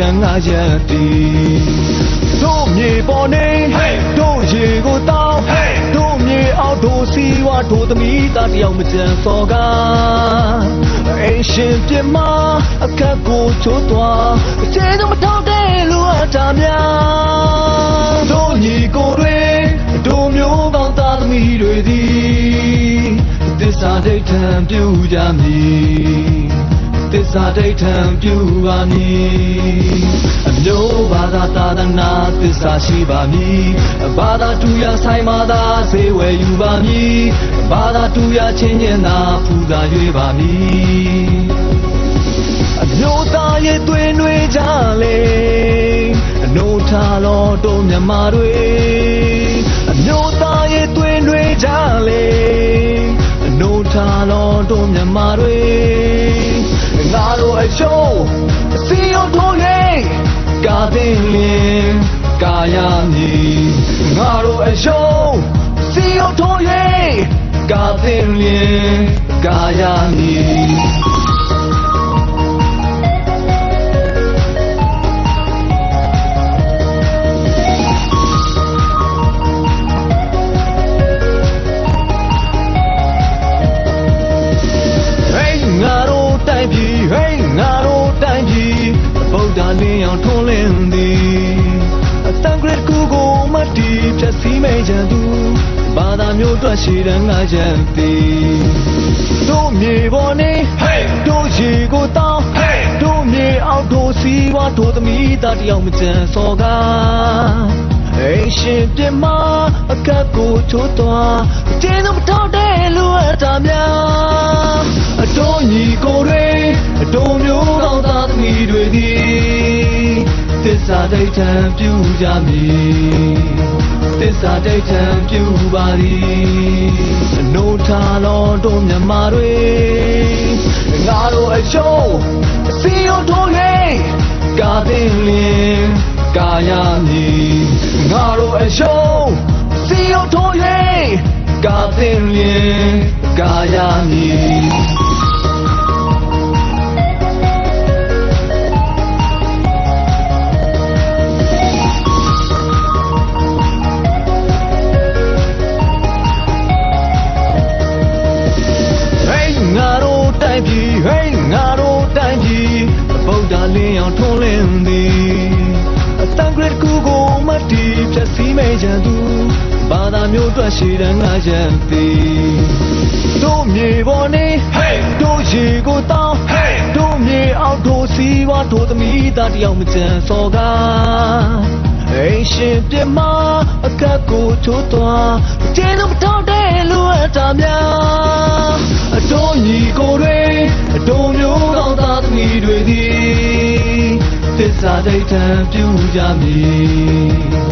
တွက်ရှေ့တန်းငါရက်သည်တို့မြေပေါ်နေတို့ရေကိုတောင်းတို့မြေအောက်တို့စီဝါတို့သမီးသားတယောက်မကြံစော်ကားအင်းရှင်ပြမအခက်ကိုချိုးသွားကျေးဇူးမထောက်တဲ့လူအတားများတို့ညီကိုတွေတို့မျိုးပေါင်းသားသမီးတွေသည်သစ္စာဒိဋ္ဌံပြုကြမည် သစ္စာဒိဋ္ဌံပြုပါမည်အမျိုးဘာသာသာသနာသစ္စာရှိပါမည်ဘာသာတူရဆိုင်မာသာစေဝယ်ယူပါမည်ဘာသာတူရချင်းချင်းသာဖူသာ၍ပါမည်အမျိုးသားရဲ့တွင်တွေကြလေအနိုးထားတော်တို့မြမတွေအမျိုးသားရဲ့တွင်တွေကြလေအနိုးထားတော်တို့မြမတွေ ငါတို့အရှုံးအစီရောထိုးနေကာတင်လင်ကာယမည်ငါတို့အရှုံးအစီရောထိုးနေကာတင်လင်ကာယမ သမီးသားတယောက်မကြံစော်ကားအိမ်ရှင်ပြမအခက်ကိုချိုးသွားကျေးဇူးမထောက်တဲ့လူအတားများအတော်ညီကိုတွေအတော်မျိုးကောင်းသားသမီးတွေသည်သစ္စာဒိဋ္ဌံပြုကြမည်သစ္စာဒိဋ္ဌံပြုပါသည်အနိုးထားတော်တို့မြမတွေငါတို့အရှုံးအစီရောထိုး၍ကာတင်လင်ကာယမည်ငါတို့အရှုံး စီရောထိုး၍ကာတင်လင်ကာယမည် Hey ငါတို့တိုင်းပြည် Hey ငါတို့ အောင်ထွန်းလင်းသည်အတန်ဂရစ်ကူကိုမတီးဖြတ်စည်းမဲ့ကြသူဘာသာမျိုးအတွက်ရှည်တန်းငါချမ်းသည်တို့မြေပေါ်နေ Hey တို့ရေကိုတောင်း Hey တို့မြေအောက်တို့စီဝါတို့သမီးသားတယောက်မကြံစော်ကားအိမ်ရှင်ပြမအခက်ကိုချိုးသွားကျေးဇူးမထောက်တဲ့လူအတားများအတော်ညီကိုတွေအတော်မျိုးကောင်းသားသမီးတွေသည် သစ္စာဒိဋ္ဌံပြုကြမည်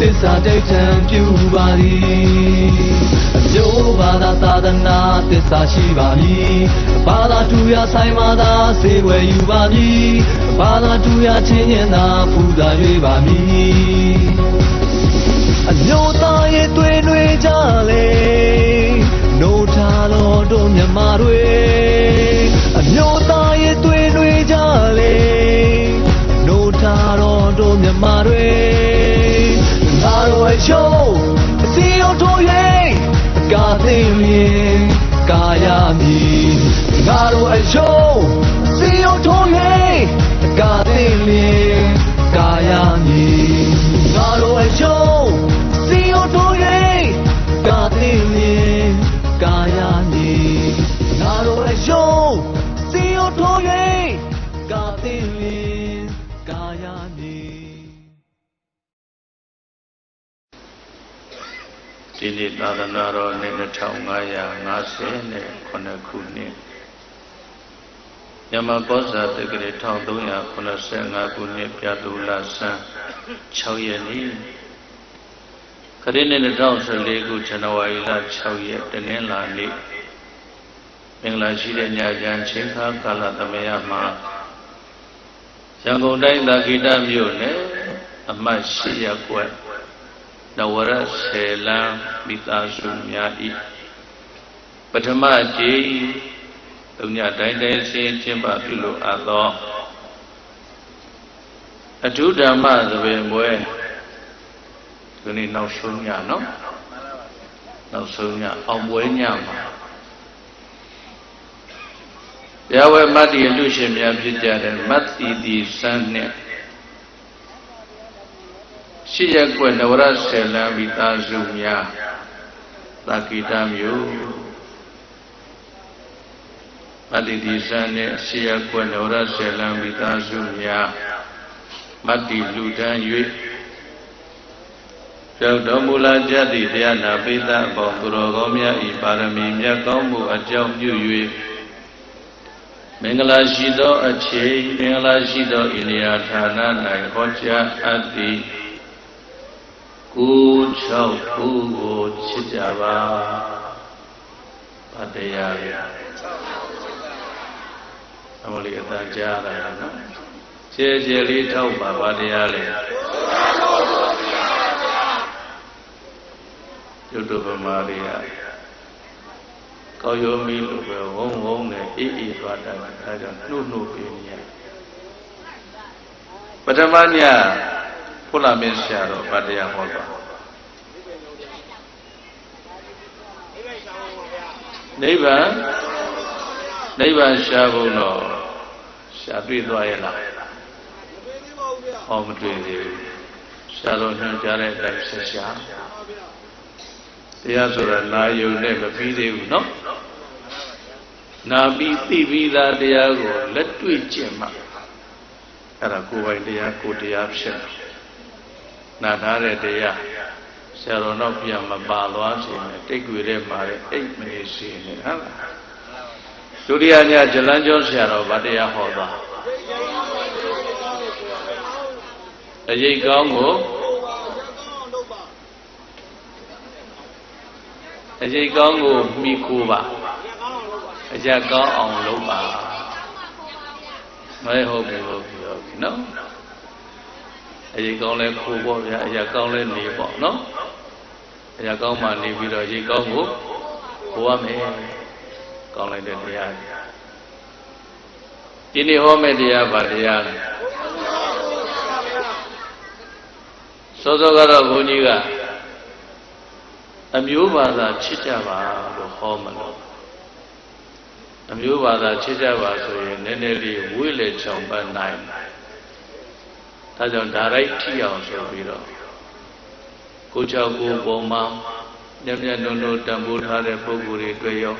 သစ္စာဒိဋ္ဌံပြုပါသည်အကျိုးဘာသာသာသနာသစ္စာရှိပါမည်ဘာသာတူရဆိုင်မာသာစေဝယ်ယူပါမည်ဘာသာတူရချင်းချင်းသာပူဇာ၍ပါမည်အမျိုးသားရဲ့တွင်တွေကြလေနိုးထားတော်တို့မြမတွေ မည်ငါတို့အရှုံး ဒီနေ့သာသနာတော်နှစ်2550နဲ့9ခုနှစ်ညမကောဇာတက္ကရာ1385ခုနှစ်ပြတူလာဆန်း6ရက်နေ့ခရစ်နှစ်2014ခုဇန်နဝါရီလ6ရက်တနင်္လာနေ့မင်္ဂလာရှိတဲ့ညချမ်းချင်းခါကာလသမယမှာရန်ကုန်တိုင်းသာဂိတမြို့နယ်အမှတ်8ရပ်ကွက် နဝရဆေလံမိသားစုများဤပထမကြိမ်သုံးညတိုင်းတိုင်းဆင်းကျင့်ပပြုလို့အပ်သောအထုဓမ္မသဘင်ပွဲဒီနေ့နောက်ဆုံးညနော်နောက်ဆုံးညအောင်ပွဲညမှာဘုရားဝဲမတ္တိလူရှင်များဖြစ်ကြတဲ့မတ္တိတိစန်းနဲ့ ရှိရက်ကွယ်နဝရဆေလံမိသားစုများသာကိတမျိုးမတ္တိတိစန်းနဲ့ရှိရက်ကွယ်နဝရဆေလံမိသားစုများမတ္တိလူတန်း၍ကျောက်တော်မူလာကြသည့်တရားနာပိသအပေါင်းသူတော်ကောင်းများဤပါရမီမြတ်ကောင်းမှုအကြောင်းပြု၍မင်္ဂလာရှိသောအချိန်မင်္ဂလာရှိသောဣရိယာဌာန၌ဟောကြားအပ်သည် ကို၆ခုကိုချစ်ကြပါဗတ္တရားရအမလီအတန်ကြားရတာနော်ခြေခြေလေးထောက်ပါဗတတရားလေရုပ်တုပမာတွေကကောက်ရုံးမီလို့ပဲဝုံဝုံနဲ့အေးအေးသွားတာဒါကြောင့်နှုတ်နှုတ်ပြနေရပထမည ဖုလာမင်းဆရာတော်ဗတ္တရားဟောတာနိဗ္ဗာန်နိဗ္ဗာန်ရှားဖို့တော့ရှားတွေ့သွားရဲ့လားဟောမတွေ့သေးဘူးရှားတော့ညွှန်ကြားတဲ့အတိုင်းဆက်ရှားတရားဆိုတာနာယုံနဲ့မပြီးသေးဘူးเนาะနာပြီးသိပြီးသားတရားကိုလက်တွေ့ကျင့်မှအဲ့ဒါကိုယ်ပိုင်တရားကိုယ်တရားဖြစ်တယ် နာထားတဲ့တရားဆရာတော်တော့ပြန်မပါသွားစေနဲ့တိတ်ွေတဲ့မှာတဲ့အိတ်မနေစေနဲ့ဟုတ်လားဒုတိယညဇလန်းကျော်ဆရာတော်ဗတရားဟောသွားအရေးကောင်းကိုအရေးကောင်းကိုမိခိုးပါအကြကောင်းအောင်လုပ်ပါမဲဟုတ်ပြီဟုတ်ပြီဟုတ်ပြီနော် အရေးကောင်းလဲခိုးပေါ့ဗျာအရာကောင်းလဲနေပေါ့နော်အရာကောင်းမှနေပြီးတော့အရေးကောင်းကိုခိုးရမယ်ကောင်းလိုက်တဲ့တရားဒီနေ့ဟောမယ့်တရားပါတရားလဲစောစောကတော့ဘုန်းကြီးကအမျိုးဘာသာချစ်ကြပါလို့ဟောမလို့အမျိုးဘာသာချစ်ကြပါဆိုရင်နည်းနည်းလေးဝိလေချောင်ပတ်နိုင် ဒါကြောင့်ဒါရိုက်ထိအောင်ဆိုပြီးတော့ကိုချောက်ကိုပုံမှာညံ့ညံ့နုံနုံတံပိုးထားတဲ့ပုဂ္ဂိုလ်တွေတွေ့ရော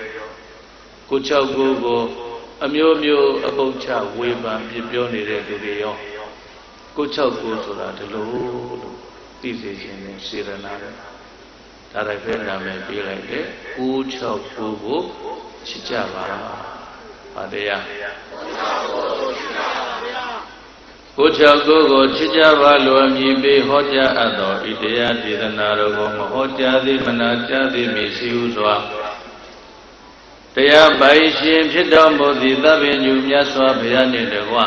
ကိုချောက်ကိုကိုအမျိုးမျိုးအပုတ်ချဝေဖန်ပြပြောနေတဲ့လူတွေရောကိုချောက်ကိုဆိုတာဒီလိုလို့သိစေခြင်းနဲ့စေရနာနဲ့ဒါရိုက်ပဲနာမည်ပေးလိုက်တယ်969ကိုချစ်ကြပါပါတရားကိုချောကိုကို ချစ်ကြပါလို့အမည်ပေးဟောကြားအပ်သောဤတရားဒေသနာတော်ကိုမဟောကြားသေးမနာကြားသေးမည်ရှိဟုစွာတရားပိုင်ရှင်ဖြစ်တော်မူသည့်သဗ္ဗညုမြတ်စွာဘုရားနှင့်တကွာ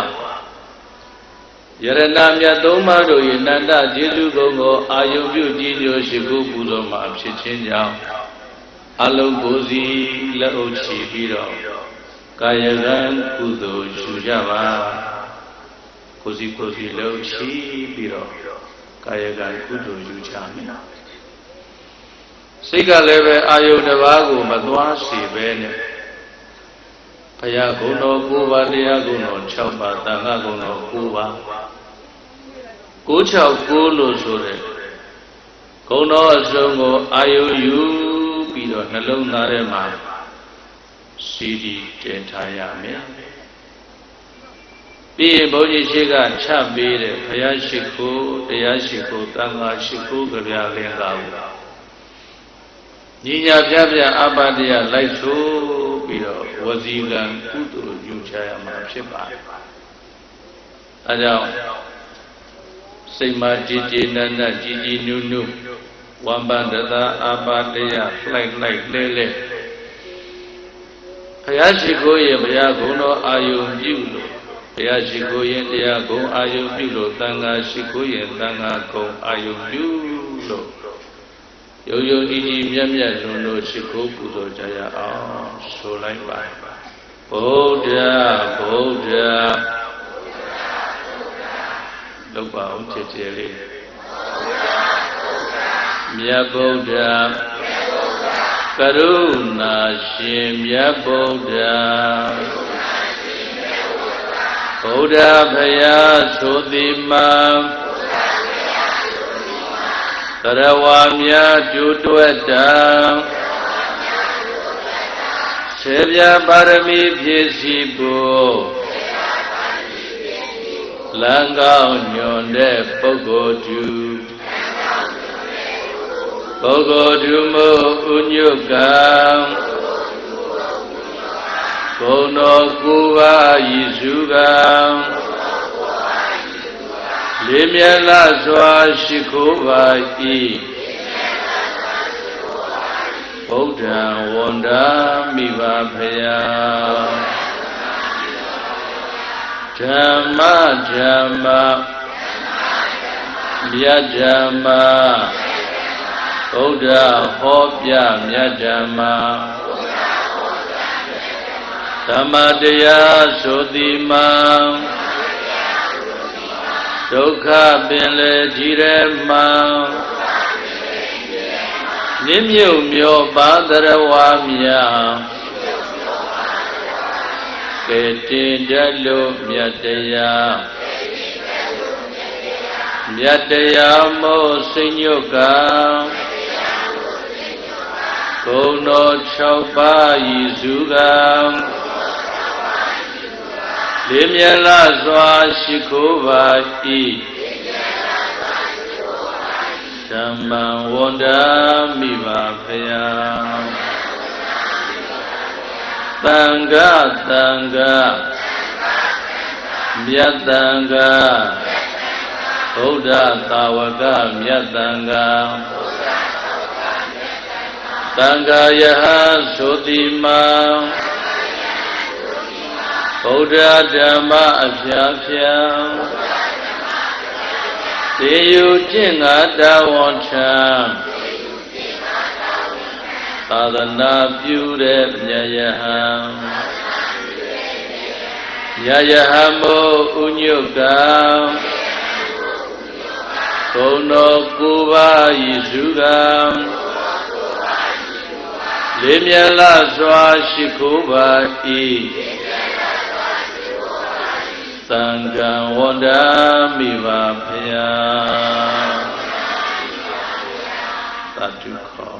ယရဏမြတ်သုံးပါးတို့၏နန္တကျေးဇူးကုံကိုအာယုပြုကြည်ညိုရှိခိုးပူဇော်မှာဖြစ်ခြင်းကြောင့်အလုံးကိုယ်စီလက်အုပ်ချီပြီးတော့ကာယကံကုသိုလ်ရှုကြပါ ကိုယ်စီကိုယ်စီလက်အုပ်ချီပြီးတော့ကာယကံကုသိုလ်ယူကြမယ်စိတ်ကလည်းပဲအာယုတစ်ပါးကိုမသွားစီပဲနဲ့ဘုရားဂုဏ်တော်၉ပါးတရားဂုဏ်တော်6ပါးသံဃာဂုဏ်တော်9ပါး969လို့ဆိုတဲ့ဂုဏ်တော်အစုံကိုအာယုယူပြီးတော့နှလုံးသားထဲမှာစီဒီတင်ထားရမယ် ပြီးရင်ဘုန်းကြီးရှိကချပေးတဲ့ဘုရားရှိခိုးတရားရှိခိုးသံဃာရှိခိုးကြပြလင်္ကာကိုညီညာပြပြအပ္ပတရားလိုက်ဆိုပြီးတော့ဝစီကံကုသိုလ်ယူချရမှာဖြစ်ပါတယ်။အဲကြောင့်စိတ်မှာကြည်ကြည်နန်းနန်းကြည်ကြည်နုနုဝမ်ပန္တသာအပ္ပတရားလိုက်လိုက်လဲလဲဘုရားရှိခိုးရဲ့ဘုရားဂုဏ်တော်အာယုံပြုလို့ ဘုရားရှိခိုးရဲ့တရားဂုဏ်အာယုံပြုလို့သံဃာရှိခိုးရဲ့သံဃာဂုဏ်အာယုံပြုလို့ရုပ်ရုပ်တည်တည်မြတ်မြတ်လွန်လို့ရှိခိုးပူဇော်ကြရအောင်ဆိုလိုက်ပါဗုဒ္ဓဗုဒ္ဓလောက်ပါအောင်ချစ်ချစ်လေးမြတ်ဗုဒ္ဓကရုဏာရှင်မြတ်ဗုဒ္ဓ ဗုဒ္ဓဖယားဆိုသည်မှာသရဝါမြတ်ကျူတွက်တံဆေပြပါရမီဖြည့်စီဖို့လံကောင်းညွန်တဲ့ပုဂ္ဂိုလ်သူပုဂ္ဂိုလ်သူမို့ဥညုကံ ဘုံတော်ကိုယ်ပါဤစုကံလေးမြတ်လာစွာရှိခိုးပါ၏ဗုဒ္ဓံဝန္တာမိဘဖယာဓမ္မဓမ္မမြတ်ဓမ္မဗုဒ္ဓဟောပြမြတ်ဓမ္မ ဓမ္မတရားဆိုသည်မှာဒုက္ခပင်လေကြီးရမှန်မြင့်မြုပ်မျောပါသရဝါမြာကဲတင်တတ်လို့မြတ်တရားမြတ်တရားမို့စိညုတ်ကံဂုဏ်တော်6ပါးဤစုကံ လေးမြတ်လာစွာရှိခိုးပါ၏ဓမ္မံဝန္ဒာမိပါဖယာသံဃသံဃမြတ်သံဃဗုဒ္ဓသာဝကမြတ်သံဃသံဃာယဟဆိုတိမံ ဗုဒ္ဓဓမ္မအဖျားဖျားတေယုကျင့်ငါတဝန်ထံသာသနာပြုတဲ့မြတ်ယဟံမြတ်ယဟံမို့ဥညုကံဘုံတော်ကိုယ်ပါဤစုကံလေးမြတ်လာစွာရှိခိုးပါ၏ သံဃံဝန္ဒာမိပါဖယာသတ္တုခော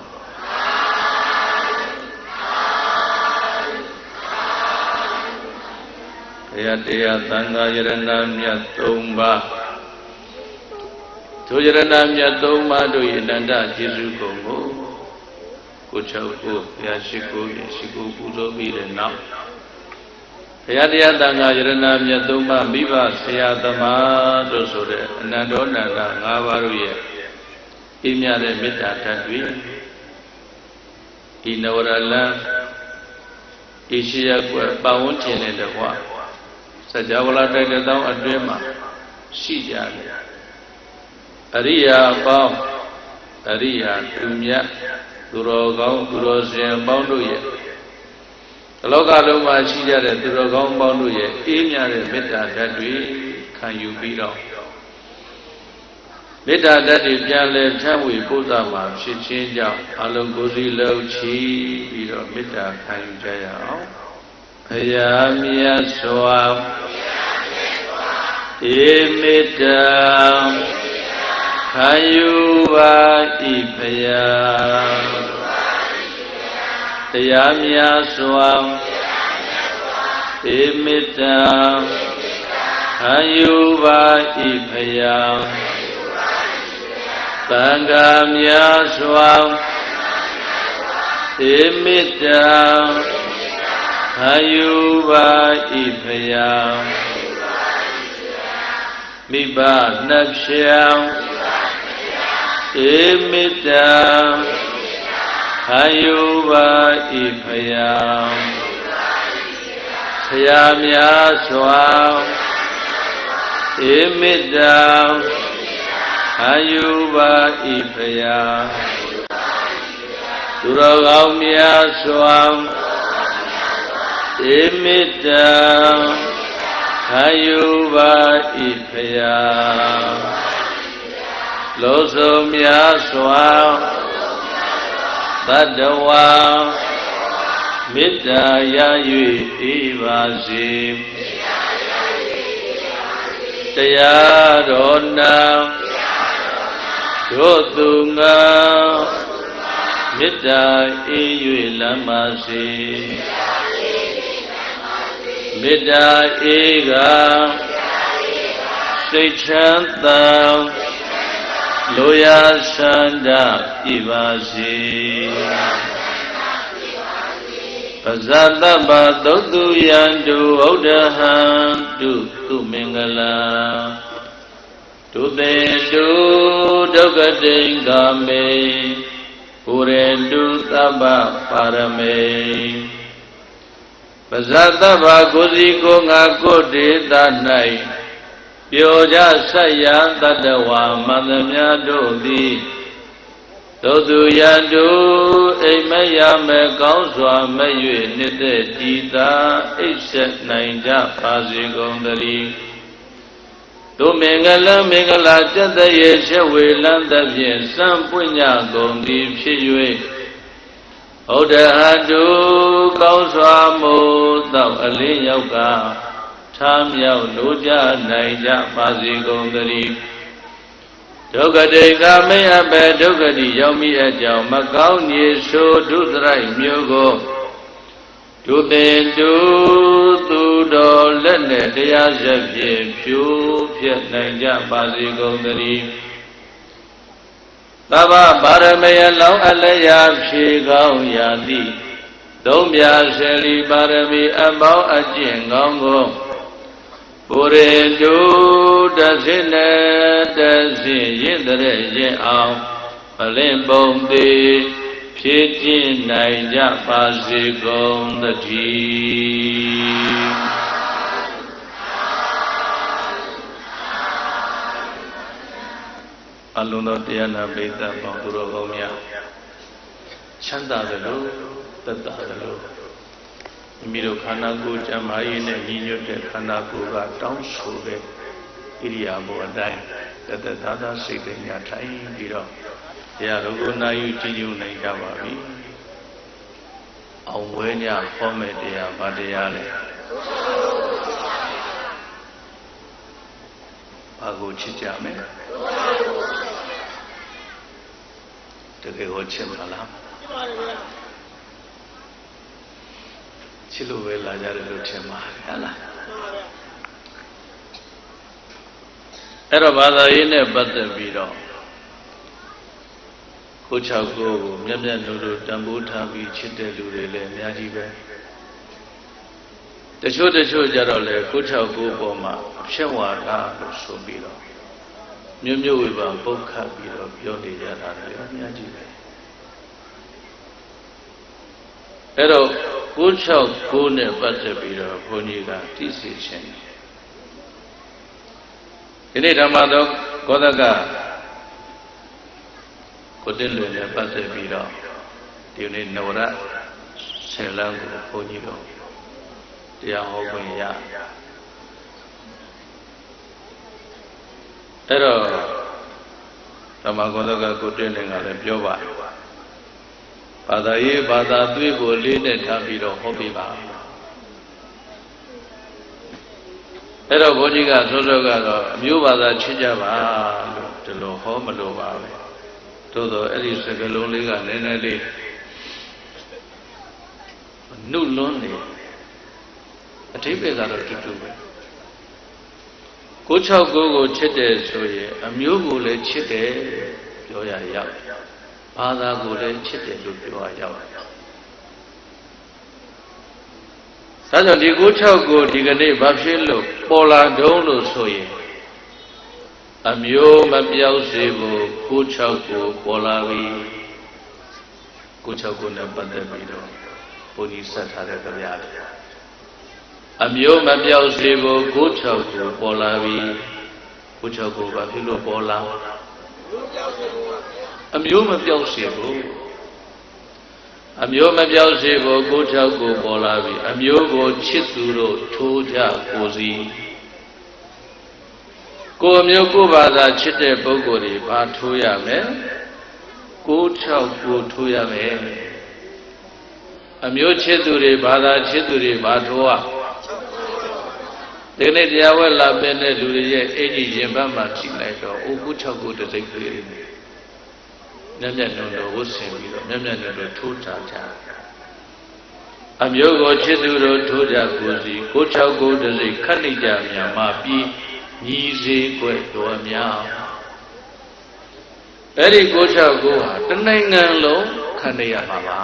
ဘုရားတရားသံဃာယရဏမြတ်၃ပါးထိုယရဏမြတ်၃ပါးတို့၏အနန္တကျေးဇူးကုန်ကိုကိုချုပ်ကိုဘုရားရှိခိုးရှိခိုးပူဇော်ပြီးတဲ့နောက် ဘုရားတရားတန်ခါယရဏမြတ်သုံးပါးမိဘဆရာသမားတို့ဆိုတဲ့အနန္တောနန္ဒ၅ပါးတို့ရဲ့ပြင်းမြတဲ့မေတ္တာဓာတ်တွေဒီနဝရလံဒီရှိရကွယ်ပဝန်းကျင်တဲ့တကွာစကြဝဠာတိုက်တဲ့တောင်းအတွင်းမှာရှိကြတယ်အရိယာအပေါင်းအရိယာသူမြတ်သူတော်ကောင်းသူတော်စင်ပေါင်းတို့ရဲ့ ဒီလောကလုံးမှာရှိကြတဲ့သူတော်ကောင်းပေါင်းတို့ရဲ့အေးမြတဲ့မေတ္တာဓာတ်တွေခံယူပြီးတော့မေတ္တာဓာတ်တွေပြန်လဲထမ်းဝေပို့သမှာဖြစ်ခြင်းကြောင့်အလုံးကိုယ်စီလုံးချီပြီးတော့မေတ္တာခံယူကြရအောင်ဘုရားမြတ်စွာဧမေတ္တာခံယူပါ၏ဘုရား တရားများစွာဧမေတ္တာခံယူပါ၏ဘုရားသံဃာများစွာဧမေတ္တာခံယူပါ၏ဘုရားမိဘနှဖြံဧမေတ္တာခံယူပါ၏ဖယားဆရာများစွာဧမေတ္တာခံယူပါ၏ဖယားသူတော်ကောင်းများစွာဧမိတ္တံခံယူပါဤဖယားလောစုံများစွာ တတ္တဝါမေတ္တာရ၍ဤပါစေတရားတော်နာတို့သူငါမေတ္တာအေး၍လမ်းပါစေမေတ္တာအေးကစိတ်ချမ်းသာ လိုရာဆန္ဒပြပါစေပဇာတဗ္ဗသုတ်တုယံတုဩဒဟံတုသူမင်္ဂလာဒုသေတုဒုက္ကတိင်္ဂမေပုရေတုသဗ္ဗပါရမေပဇာတဗ္ဗကိုစီကိုငါကိုဒေသ၌ ပျော်ကြဆက်ရန်တတဝါမန္တမြတ်တို့သည်သောသူယတုအိမ်မက်ရမဲ့ကောင်းစွာမဲ့၍နှစ်သက်တည်သာအိပ်ဆက်နိုင်ကြပါစေကုန်သတည်းသူမင်္ဂလမင်္ဂလာတတရေချက်ဝေလန်းသဖြင့်စံပွင့်ကြကုန်သည်ဖြစ်၍ဩဒဟတုကောင်းစွာမို့သောအလင်းရောက်က ထားမြောက်လိုကြနိုင်ကြပါစေကုန်သတည်းဒုက္ခတေကမေအဘေဒုက္ခတိရောက်မိအကြောင်းမကောင်းနေဆိုဒုစရိုက်မျိုးကိုဒုပင်တုသူတော်လက်နဲ့တရားဆက်ဖြင့်ဖြိုးပြက်နိုင်ကြပါစေကုန်သတည်းသဗ္ဗပါရမေယလောင်းအလျာဖြေကောင်းရာသည်သုံးပြဆယ်လီပါရမီအပေါင်းအကျင့်ကောင်းကို ပုရိတုတသိနဲ့တသိရင့်တဲ့ရင်အောင်အလင်းပုံသည်ဖြည့်ကျင့်နိုင်ကြပါစေကုန်သတည်းအလုံးသောတရားနာပိဋကပေါင်းသူတော်ကောင်းများချမ်းသာသလိုသက်သာသလို မိမိတို့ခန္ဓာကိုယ်ကျမ်းမာရေးနဲ့ညီညွတ်တဲ့ခန္ဓာကိုယ်ကတောင်းဆိုတဲ့ဣရိယာပုအတိုင်းတသက်သာသာစိတ်တွေညထိုင်ပြီးတော့တရားတော်ကိုနာယူကြည်ညိုနိုင်ကြပါပြီ။အောင်ဝဲညဟောမဲ့တရားဗာတရားလဲ။ဘာကိုချစ်ကြမယ်။တကယ်ကိုချစ်မလား။ချစ် လို့ပဲလာကြတယ်လို့ထင်ပါတယ်ဟဲ့လားအဲ့တော့ဘာသာရေးနဲ့ပတ်သက်ပြီးတော့ကိုချောက်ကိုကိုမျက်မျက်နှုတ်လို့တန်ဖိုးထားပြီးချစ်တဲ့လူတွေလည်းအများကြီးပဲတချို့တချို့ကြတော့လေကိုချောက်ကိုပေါ်မှာဖြက်ဝါဒလို့ဆိုပြီးတော့မြို့မြို့ဝေပါပုတ်ခတ်ပြီးတော့ပြောနေကြတာလည်းအများကြီးပဲအဲ့တော့ 969နဲ့ပတ်သက်ပြီးတော့ဘုန်းကြီးကသိစေခြင်းဒီနေ့ဓမ္မတော်ကောသကကိုတင်လွင်နဲ့ပတ်သက်ပြီးတော့ဒီနေ့နဝရဆယ်လမ်းကိုဘုန်းကြီးတို့တရားဟောခွင့်ရအဲ့တော့ဓမ္မကောသကကိုတင်လွင်ကလည်းပြောပါတယ် ဘာသာရေးဘာသာသွေးကိုလေးနဲ့ထားပြီးတော့ဟောပြပါအဲ့တော့ဘုန်းကြီးကသောသောကတော့အမျိုးဘာသာချစ်ကြပါလို့ဒီလိုဟောမလို့ပါပဲသို့တော့အဲ့ဒီစကလုံးလေးကနည်းနည်းလေးနှုတ်လွန်းနေအထိပ္ပယ်ကတော့တူတူပဲ969ကိုချစ်တယ်ဆိုရင်အမျိုးကိုလည်းချစ်တယ်ပြောရရောက် ဘာသာကိုလည်းချစ်တယ်လို့ပြောရရောက်တယ်။ဒါကြောင့်ဒီ96ကိုဒီကနေ့ဘာဖြစ်လို့ပေါ်လာတုံးလို့ဆိုရင်အမျိုးမပြောက်စေဖို့96ကိုပေါ်လာပြီ96ကိုနဲ့ပတ်သက်ပြီးတော့ဘုန်းကြီးဆက်ထားတဲ့ကြပြတယ်အမျိုးမပြောက်စေဖို့96ကိုပေါ်လာပြီ96ကိုဘာဖြစ်လို့ပေါ်လာ အမျိုးမပြောက်စေဘူးအမျိုးမပြောက်စေဖို့ကိုချောက်ကိုပေါ်လာပြီအမျိုးကိုချစ်သူတို့ထိုးကြကိုစီကိုအမျိုးကိုဘာသာချစ်တဲ့ပုဂ္ဂိုလ်တွေဘာထိုးရမလဲကိုချောက်ကိုထိုးရမယ်အမျိုးချစ်သူတွေဘာသာချစ်သူတွေဘာထိုးရဒီနေ့တရားဝဲလာပင်တဲ့လူတွေရဲ့အင်ကြီးရင်ဘတ်မှာကြည့်လိုက်တော့အိုကိုချောက်ကိုတစ်စိတ်ကလေး မျက်မျက်နှုံတော်ဝတ်ဆင်ပြီးတော့မျက်မျက်နှုံတော်ထိုးကြကြအမျိုးကိုချစ်သူတို့ထိုးကြကိုစီကိုချောက်ကိုတစ်စိတ်ခတ်နေကြမြန်မှာပြီးညီစေကွယ်တော်များအဲ့ဒီကိုချောက်ကိုဟာတနိုင်ငံလုံးခတ်နေရမှာပါ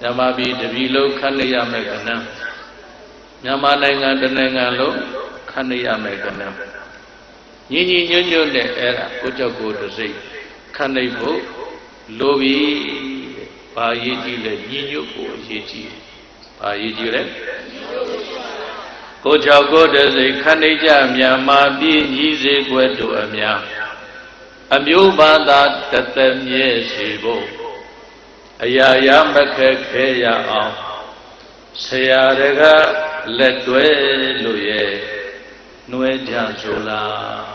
ညမပြီးတပြီလုံးခတ်နေရမယ်ကနန်းမြန်မာနိုင်ငံတနိုင်ငံလုံးခတ်နေရမယ်ကနန်းညီညီညွတ်ညွတ်နဲ့အဲ့ဒါကိုကြောက်ကိုတစ်စိတ် ခတ်နေဖို့လိုပြီတဲ့။ဘာရေးကြည့်လဲညီညွတ်ဖို့အရေးကြီးတယ်။ဘာရေးကြည့်လဲကိုကြောက်ကိုတစ်စိတ်ခတ်နေကြမြန်မာပြည်ညီစေကွယ်တို့အများအမျိုးဘာသာတသက်မြဲစီဖို့အရာရာမခက်ခဲရအောင်ဆရာတကလက်တွဲလို့ရဲ့နှွဲကြဆိုလား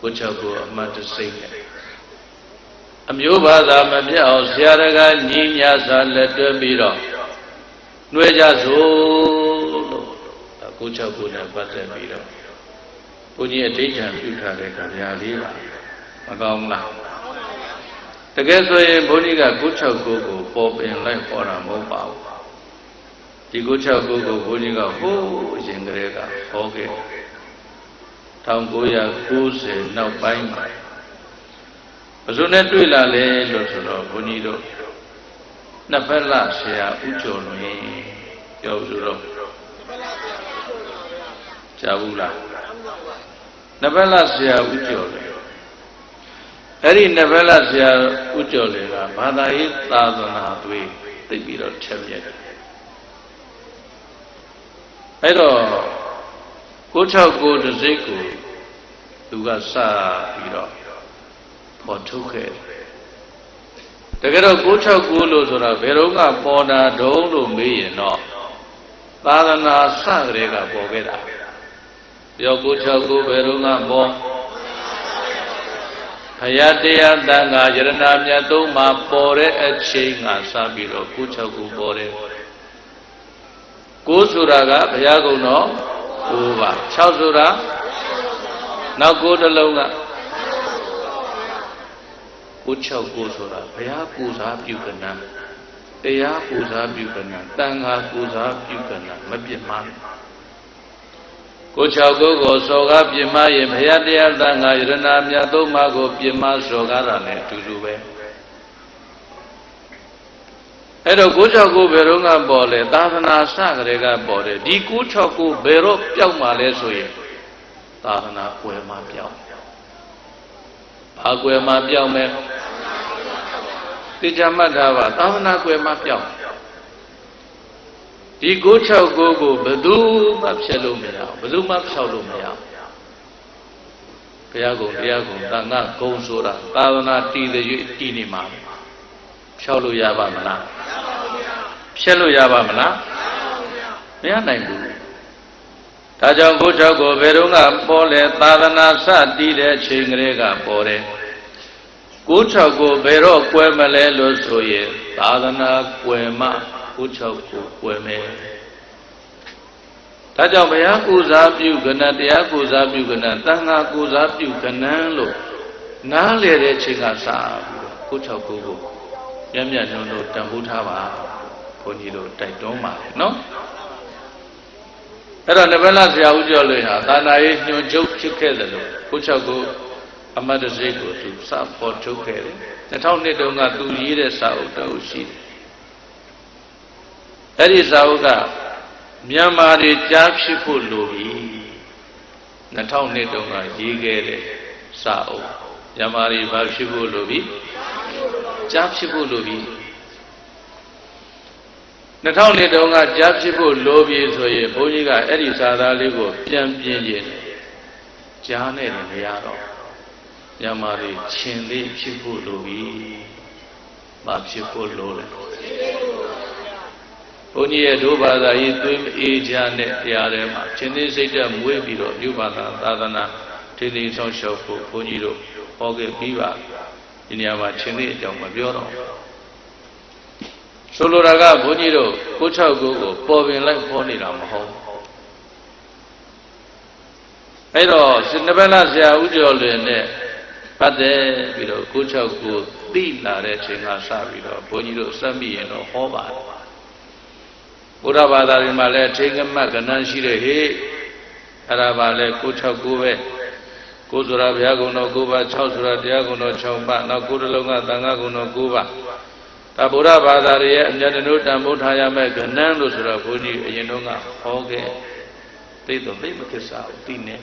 ကိုချောက်ကိုအမတ်တစိတ်နဲ့အမျိုးဘာသာမပြတ်အောင်ဆရာတကညီညာစာလက်တွဲပြီးတော့နှွဲကြဆိုလို့ကိုချောက်ကိုနဲ့ပတ်သက်ပြီးတော့ဘုန်းကြီးအဋ္ဌံပြုထားတဲ့ခါဗျာလေးပါမကောင်းလားတကယ်ဆိုရင်ဘုန်းကြီးကကု၆ကိုကိုပေါ်ပင်လိုက်ဟောတာမဟုတ်ပါဘူးဒီကု၆ကိုကိုဘုန်းကြီးကဟိုးအရင်ကတည်းကဟောခဲ့ 1990နောက်ပိုင်းမှာဘယ်သူနဲ့တွေ့လာလဲလို့ဆိုတော့ဘုန်းကြီးတို့နှစ်ဖက်လဆရာဥကျော်လွင်ပြောဆိုတော့ကြားဘူးလားနှစ်ဖက်လဆရာဥကျော်လွင်အဲ့ဒီနဗလဆရာဥကျော်လေကဘာသာရေးသာသနာသွေးသိပြီးတော့ထက်မြက်တယ်အဲ့တော့ 669တစိတ်ကိုသူကစပြီးတော့ပေါ်ထုတ်ခဲ့တကယ်တော့669လို့ဆိုတာဘယ်တော့ကပေါ်တာဒုံလို့မေးရင်တော့သာသနာစကလေးကပေါ်ခဲ့တာပြော669ဘယ်တော့ကပေါ်ဘုရားတရားတန်ခါယရဏမြတ်သုံးမှာပေါ်တဲ့အချိန်ကစပြီးတော့ကု၆ခုပေါ်တယ်ကိုဆိုတာကဘုရားကုံတော် ကိုပါ6ဆိုတာနောက်ကိုတစ်လုံးကကို6ကိုဆိုတာဘုရားပူဇာပြုကနာတရားပူဇာပြုကနာတန်ခါပူဇာပြုကနာမပြစ်မှားကို၆ကိုကိုစောကားပြင်မရင်ဘုရားတရားသံဃာယရဏမြတ်သုံးပါးကိုပြင်မစောကားတာနဲ့အတူတူပဲ အဲ့တော့ကို၆ကိုဘယ်တော့ကပေါ်လဲသာသနာစကလေးကပေါ်တယ်ဒီကို၆ကိုဘယ်တော့ပျောက်မှလဲဆိုရင်သာသနာကွယ်မှပျောက်ဘာကွယ်မှပျောက်မယ်တိကျမှတ်ထားပါသာသနာကွယ်မှပျောက်ဒီ969ကိုဘယ်သူမှဖျက်လို့မရဘူးဘယ်သူမှဖြောက်လို့မရဘူးဘုရားကုံတရားကုံတန်ခါကုံဆိုတာသာသနာတည်တဲ့၍တည်နေမှာဖြောက်လို့ရပါမလား ဖျက်လို့ရပါမလားမရနိုင်ဘူးဒါကြောင့်96ကိုဘယ်တော့ကပေါ်လဲသာသနာစတည်တဲ့အချိန်ကလေးကပေါ်တယ်96ကိုဘယ်တော့ကွယ်မလဲလို့ဆိုရင်သာသနာကွယ်မှကို၆ကိုကွယ်မယ်ဒါကြောင့်ဘုရားကိုစားပြုကဏတရားကိုစားပြုကဏတန်ခါကိုစားပြုကဏလို့နားလေတဲ့ချိန်ကစပြီးတော့ကို၆ကိုကိုမျက်မျက်နှုံနှုံတန်ဖိုးထားပါ ဘုန်းကြီးတို့တိုက်တွန်းပါတယ်နော်အဲ့တော့နဗလဆရာဦးကျော်လွင်ဟာသာနာရေးညွှန်ချုပ်ဖြစ်ခဲ့တယ်လို့ကို၆ကိုအမတ်တစိတ်ကိုသူစပေါ်ထုတ်ခဲ့တယ်2002တုန်းကသူရေးတဲ့စာအုပ်တော်ရှိတယ်အဲ့ဒီစာအုပ်ကမြန်မာတွေကြားဖြစ်ဖို့လိုပြီ2000နှစ်တုန်းကရေးခဲ့တဲ့စာအုပ်မြန်မာတွေဘာဖြစ်ဖို့လိုပြီကြားဖြစ်ဖို့လိုပြီ 2000နှစ်တုန်းကကြားဖြစ်ဖို့လိုပြီဆိုရင်ဘုန်းကြီးကအဲ့ဒီစာသားလေးကိုပြန်ပြင်းခြင်းကြားနဲ့လည်းမရတော့မြန်မာတွေရှင်လေးဖြစ်ဖို့လိုပြီမဖြစ်ဖို့လိုတယ်ဘုန်းကြီးရဲ့ဒုဘာသာရေးသွေးမအေးချမ်းတဲ့တရားတွေမှာရှင်သေးစိတ်တက်မွေးပြီးတော့ပြုဘာသာသာသနာထိသိဆောင်ရှောက်ဖို့ဘုန်းကြီးတို့ဟောခဲ့ပြီးပါဒီနေရာမှာရှင်သေးအကြောင်းမပြောတော့ ဆိုလိုတာကဘုန်းကြီးတို့ကို၆ကိုကိုပေါ်ပင်လိုက်ဟောနေတာမဟုတ်ဘူးအဲ့တော့ရှင်နဘလဆရာဦးကျော်လွင်နဲ့ပတ်သက်ပြီးတော့ကို၆ကိုသိလာတဲ့ချိန်ကစပြီးတော့ဘုန်းကြီးတို့စက်မိရင်တော့ဟောပါတယ်ဘုရားဘာသာတွေမှာလည်းထိင္ကမတ်ကဏ္ဍရှိတဲ့ဟေ့အဲ့ဒါပါလဲကို၆ကိုပဲကိုဆိုတာဘုရားကုံတော်9ပါး6ဆိုတာတရားကုံတော်6ပါးနောက်ကိုတလုံးကသံဃာကုံတော်9ပါး ဒါဗုဒ္ဓဘာသာရဲ့အမြတ်တနုတံဗုဒ္ဓရမဲ့ကဏ္ဍလို့ဆိုတော့ဘုန်းကြီးအရင်တုန်းကဟောခဲ့သိတော့သိမကိစ္စဘူးသိနေ